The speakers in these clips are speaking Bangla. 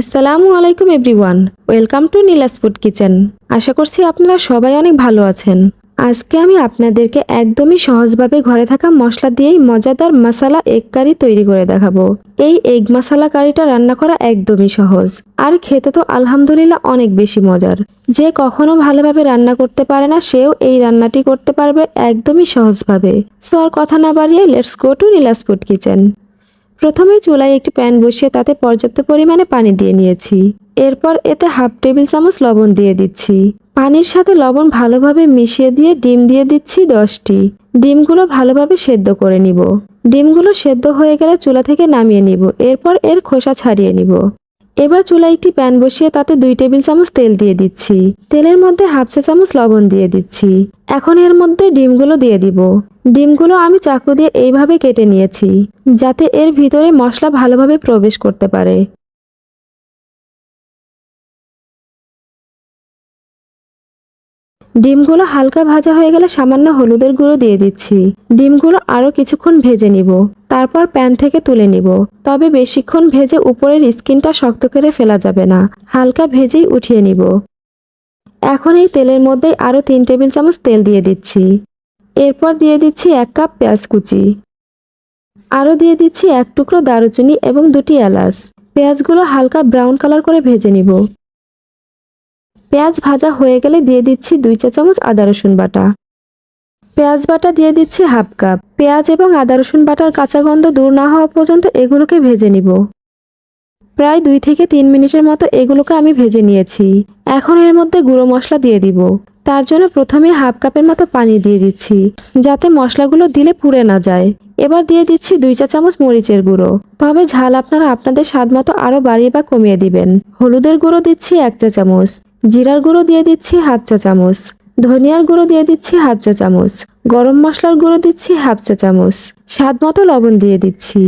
আসসালামু আলাইকুম everyone, welcome to Nila's food kitchen. আশা করছি আপনারা সবাই অনেক ভালো আছেন। আজকে আমি আপনাদেরকে একদমই সহজভাবে ঘরে থাকা মশলা দিয়েই মজাদার মশালা এগ কারি তৈরি করে দেখাবো। এই এগ মশালা কারিটা রান্না করা একদমই সহজ, আর খেতে তো আলহামদুলিল্লাহ অনেক বেশি মজার। যে কখনো ভালোভাবে রান্না করতে পারে না, সেও এই রান্নাটি করতে পারবে একদমই সহজভাবে। সো আর কথা না বাড়িয়ে let's go to Nila's food kitchen. প্রথমে চুলায় একটি প্যান বসিয়ে তাতে পর্যাপ্ত পরিমাণে পানি দিয়ে নিয়েছি। এরপর এতে হাফ টেবিল চামচ লবণ দিয়ে দিচ্ছি। পানির সাথে লবণ ভালোভাবে মিশিয়ে দিয়ে ডিম দিয়ে দিচ্ছি দশটি। ডিমগুলো ভালোভাবে সেদ্ধ করে নিব। ডিমগুলো সেদ্ধ হয়ে গেলে চুলা থেকে নামিয়ে নিব। এরপর এর খোসা ছাড়িয়ে নিব। এবার চুলায় একটি প্যান বসিয়ে তাতে দুই টেবিল চামচ তেল দিয়ে দিচ্ছি। তেলের মধ্যে হাফ চা চামচ লবণ দিয়ে দিচ্ছি। এখন এর মধ্যে ডিমগুলো দিয়ে দিব। ডিমগুলো আমি চাকু দিয়ে এইভাবে কেটে নিয়েছি, যাতে এর ভিতরে মশলা ভালোভাবে প্রবেশ করতে পারে। ডিমগুলো হালকা ভাজা হয়ে গেলে সামান্য হলুদের গুঁড়ো দিয়ে দিচ্ছি। ডিমগুলো আরও কিছুক্ষণ ভেজে নিব। তারপর প্যান থেকে তুলে নিব। তবে বেশিক্ষণ ভেজে উপরের স্কিনটা শক্ত করে ফেলা যাবে না। হালকা ভেজেই উঠিয়ে নিব। এখন এই তেলের মধ্যে আরও তিন টেবিল চামচ তেল দিয়ে দিচ্ছি। এরপর দিয়ে দিচ্ছি এক কাপ পেঁয়াজ কুচি। আরও দিয়ে দিচ্ছি এক টুকরো দারুচিনি এবং দুটি এলাচ। পেঁয়াজগুলো হালকা ব্রাউন কালার করে ভেজে নিব। পেঁয়াজ ভাজা হয়ে গেলে দিয়ে দিচ্ছি দুই চা চামচ আদা রসুন বাটা। পেঁয়াজ বাটা দিয়ে দিচ্ছি হাফ কাপ। পেঁয়াজ এবং আদা রসুন বাটার কাঁচা গন্ধ দূর না হওয়া পর্যন্ত এগুলোকে ভেজে নিব। প্রায় দুই থেকে তিন মিনিটের মতো এগুলোকে আমি ভেজে নিয়েছি। এখন এর মধ্যে গুঁড়ো মশলা দিয়ে দিব। তার জন্য প্রথমে হাফ কাপের মতো পানি দিয়ে দিচ্ছি, যাতে মশলাগুলো দিলে পুড়ে না যায়। এবার দিয়ে দিচ্ছি দুই চা চামচ মরিচের গুঁড়ো। তবে ঝাল আপনারা আপনাদের স্বাদ মতো আরও বাড়িয়ে বা কমিয়ে দিবেন। হলুদের গুঁড়ো দিচ্ছি এক চা চামচ। জিরার গুঁড়ো দিয়ে দিচ্ছি হাফ চা চামচ। ধনিয়ার গুঁড়ো দিয়ে দিচ্ছি হাফ চা চামচ। গরম মশলার গুঁড়ো দিচ্ছি হাফ চা চামচ। স্বাদ মতো লবণ দিয়ে দিচ্ছি।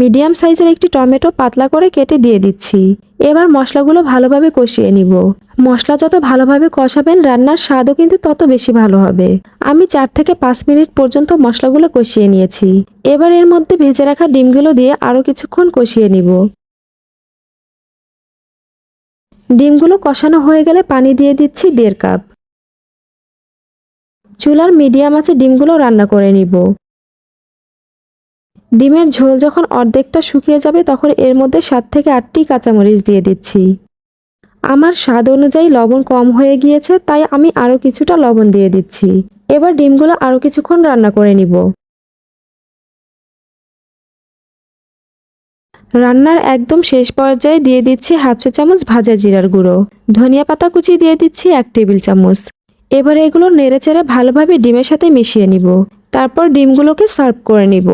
মিডিয়াম সাইজের একটি টমেটো পাতলা করে কেটে দিয়ে দিচ্ছি। এবার মশলাগুলো ভালোভাবে কষিয়ে নিব। মশলা যত ভালোভাবে কষাবেন, রান্নার স্বাদও কিন্তু তত বেশি ভালো হবে। আমি চার থেকে পাঁচ মিনিট পর্যন্ত মশলাগুলো কষিয়ে নিয়েছি। এবার এর মধ্যে ভেজে রাখা ডিমগুলো দিয়ে আরও কিছুক্ষণ কষিয়ে নিব। ডিমগুলো কষানো হয়ে গেলে পানি দিয়ে দিচ্ছি দেড় কাপ। চুলার মিডিয়াম আছে, ডিমগুলো রান্না করে নিব। ডিমের ঝোল যখন অর্ধেকটা শুকিয়ে যাবে, তখন এর মধ্যে সাত থেকে আটটি কাঁচামরিচ দিয়ে দিচ্ছি। আমার স্বাদ অনুযায়ী লবণ কম হয়ে গিয়েছে, তাই আমি আরও কিছুটা লবণ দিয়ে দিচ্ছি। এবার ডিমগুলো আরও কিছুক্ষণ রান্না করে নিব। রান্নার একদম শেষ পর্যায়ে দিয়ে দিচ্ছি হাফ চা চামচ ভাজা জিরার গুঁড়ো। ধনিয়া পাতা কুচি দিয়ে দিচ্ছি এক টেবিল চামচ। এবার এগুলো নেড়েচেড়ে ভালোভাবে ডিমের সাথে মিশিয়ে নিব। তারপর ডিমগুলোকে সার্ভ করে নিব।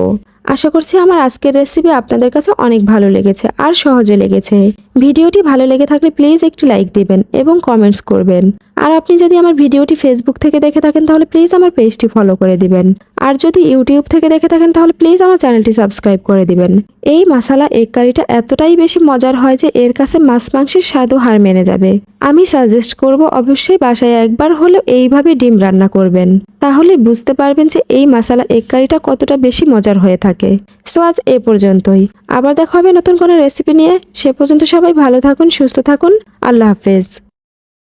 আশা করছি আমার আজকের রেসিপি আপনাদের কাছে অনেক ভালো লেগেছে আর সহজে লেগেছে। ভিডিওটি ভালো লেগে থাকলে প্লিজ একটি লাইক দিবেন এবং কমেন্টস করবেন। আর আপনি যদি আমার ভিডিওটি ফেসবুক থেকে দেখে থাকেন, তাহলে প্লিজ আমার পেজটি ফলো করে দিবেন। আর যদি ইউটিউব থেকে দেখে থাকেন, তাহলে প্লিজ আমার চ্যানেলটি সাবস্ক্রাইব করে দিবেন। এই মশালা এগ কারিটা এতটাই বেশি মজার হয় যে এর কাছে মাছ মাংসের স্বাদও হার মেনে যাবে। আমি সাজেস্ট করব, অবশ্যই বাসায় একবার হলেও এইভাবে ডিম রান্না করবেন। তাহলে বুঝতে পারবেন যে এই মশালা এগ কারিটা কতটা বেশি মজার হয়ে থাকে। সো আজ এ পর্যন্তই। আবার দেখা হবে নতুন কোনো রেসিপি নিয়ে। সে পর্যন্ত সবাই ভালো থাকুন, সুস্থ থাকুন। আল্লাহ হাফেজ।